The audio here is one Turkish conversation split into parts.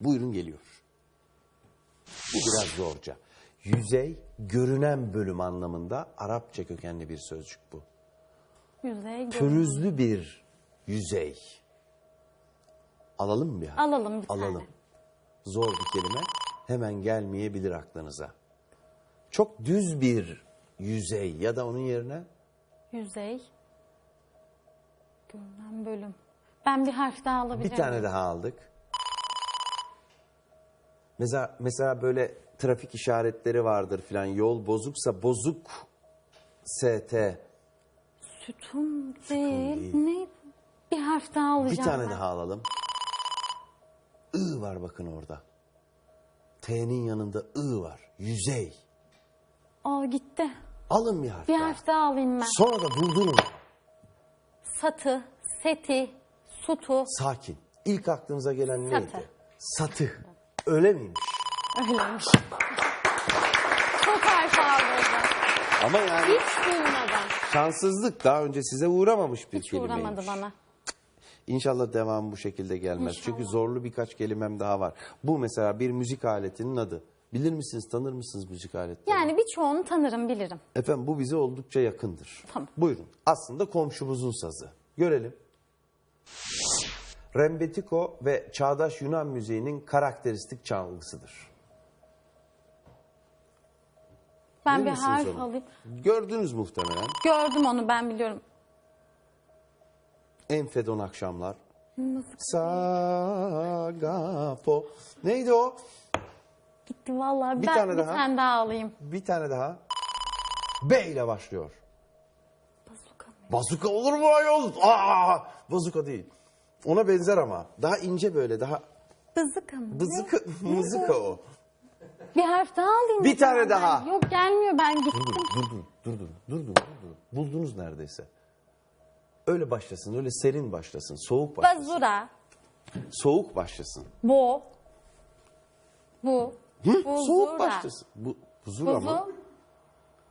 Buyurun geliyor. Bu biraz zorca. Yüzey, görünen bölüm anlamında Arapça kökenli bir sözcük bu. Yüzey Pürüzlü bir yüzey. Alalım mı bir harf? Alalım bir tane. Alalım. Zor bir kelime. Hemen gelmeyebilir aklınıza. Çok düz bir yüzey ya da onun yerine Yüzey. Görünen bölüm. Ben bir harf daha alabilir bir tane daha aldık. Mesela, mesela böyle trafik işaretleri vardır filan. Yol bozuksa bozuk ST. Sütun değil. değil. Ne? Bir harf daha alacağım Bir tane ben. daha alalım. I var bakın orada. T'nin yanında I var. Yüzey. Aa gitti. Alın bir harf Bir daha. harf daha alayım ben. Sonra da durdurun. Satı, seti, sutu. Sakin. İlk aklınıza gelen neydi? Satı. Öyle miymiş? Öyleymiş. Çok harf aldım. Ama yani Hiç duymadım. şanssızlık daha önce size uğramamış bir Hiç kelimeymiş. uğramadı bana. İnşallah devam bu şekilde gelmez. İnşallah. Çünkü zorlu birkaç kelimem daha var. Bu mesela bir müzik aletinin adı. Bilir misiniz, tanır mısınız müzik aletlerini? Yani birçoğunu tanırım, bilirim. Efendim bu bize oldukça yakındır. Tamam. Buyurun. Aslında komşumuzun sazı. Görelim. Rembetiko ve çağdaş Yunan müziğinin karakteristik çalgısıdır. Ben Bilir bir misiniz harf onu? alayım. Gördünüz muhtemelen. Gördüm onu ben biliyorum. Enfedon akşamlar. Sagapo. Neydi o? Gitti vallahi. Bir ben tane bir daha. tane daha alayım. Bir tane daha. B ile başlıyor. Bazuka mı? Bazuka olur mu ayol? Aa, bazuka değil. Ona benzer ama. Daha ince böyle, daha Bızıka mı? bızıka, mızıka o. Bir harf daha alayım. Bir tane ben. daha. Yok gelmiyor ben gittim. Durdurun, durdurun, durdurun, durdurun. Buldunuz neredeyse. Öyle başlasın, öyle serin başlasın, soğuk başlasın. Bazura, Soğuk başlasın. bo, bu, Hı? buzura, Soğuk başlasın. Bu, buzura mı? buzu,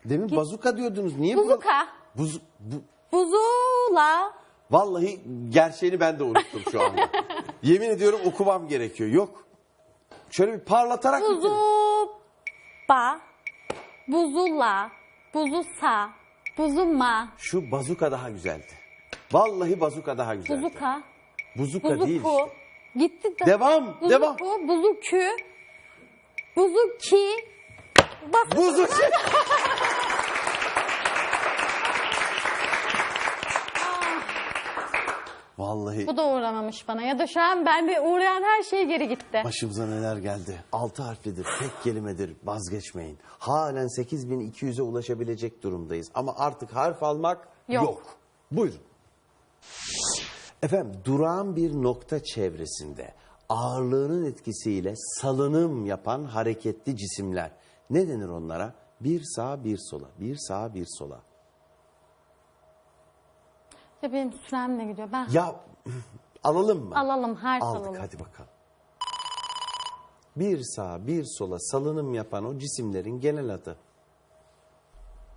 Demin bazuka diyordunuz. Niye bu? buzuka, Buz, bu, buzula, Vallahi gerçeğini ben de unuttum şu anda. Yemin ediyorum okumam gerekiyor. Yok. Şöyle bir parlatarak bitirin. buzuba, buzula, buzusa, buzuma, Şu bazuka daha güzeldi. Vallahi bazuka daha güzeldi. buzuka, Buzuka değil buzuku. işte. Gitti de. Devam, Buzuku, devam. buzukü, buzuki, bas. Buzu. Vallahi Bu da uğramamış bana. Ya da şu an ben de uğrayan her şey geri gitti. başımıza neler geldi. Altı harflidir, tek kelimedir. Vazgeçmeyin. Halen 8200'e ulaşabilecek durumdayız. Ama artık harf almak yok. Yok. Buyurun. Efendim durağan bir nokta çevresinde ağırlığının etkisiyle salınım yapan hareketli cisimler. Ne denir onlara? Bir sağa bir sola, bir sağa bir sola. Ya benim sürem gidiyor? Ben Ya alalım mı? alalım, harf Aldık alalım. hadi bakalım. Bir sağa bir sola salınım yapan o cisimlerin genel adı.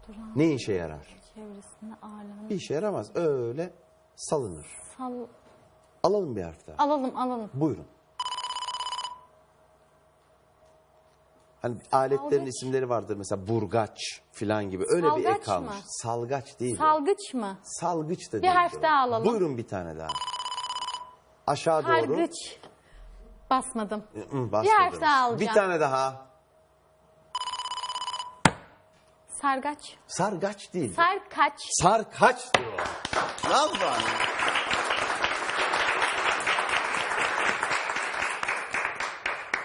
Duran Ne işe yarar? çevresinde ağırlığını Bir işe yaramaz. Öyle salınır. sal... Alalım bir harf daha. Alalım, alalım. Buyurun. Hani aletlerin Salgıç. isimleri vardır mesela burgaç filan gibi. Öyle bir Salgaç ek kalmış. mı? Salgaç değil. Salgıç mı? Salgıç da Bir değil. harf o. daha alalım. Buyurun bir tane daha. Aşağı doğru. Hargıç. Basmadım. Hı, Bir harf daha alacağım. Bir tane daha. Sargaç. Sargaç değil. Sarkaç. Sarkaçtır o. Ne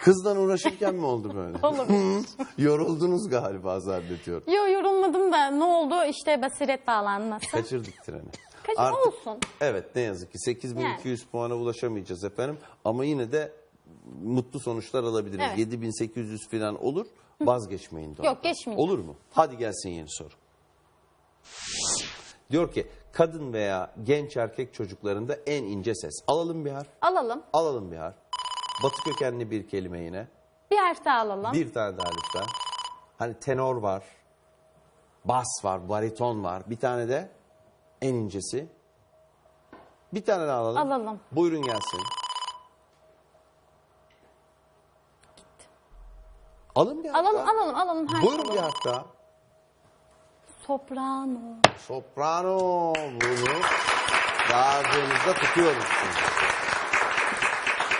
Kızla uğraşırken mi oldu böyle? Olabilir. Yoruldunuz galiba zannediyorum. Yo yorulmadım da ne oldu? İşte basiret bağlanması. Kaçırdık treni. Kaç Artık- olsun. Evet ne yazık ki 8200 puana ulaşamayacağız efendim. Ama yine de mutlu sonuçlar alabiliriz. Evet. 7800 falan olur. Vazgeçmeyin. Doğan. Yok, geçmeyeceğim. Olur mu? Hadi gelsin yeni soru. Diyor ki kadın veya genç erkek çocuklarında en ince ses. Alalım bir harf. Alalım. Alalım bir harf. Batı kökenli bir kelime yine. Bir harf daha alalım. Bir tane daha lütfen. Hani tenor var. Bas var, bariton var. Bir tane de en incesi. Bir tane daha alalım. Alalım. Buyurun gelsin. Alın bir harf Alalım daha. alalım alalım. Her Buyurun bir harf daha. Soprano. Soprano. Bunu dağarcığınızda tutuyoruz. şimdi.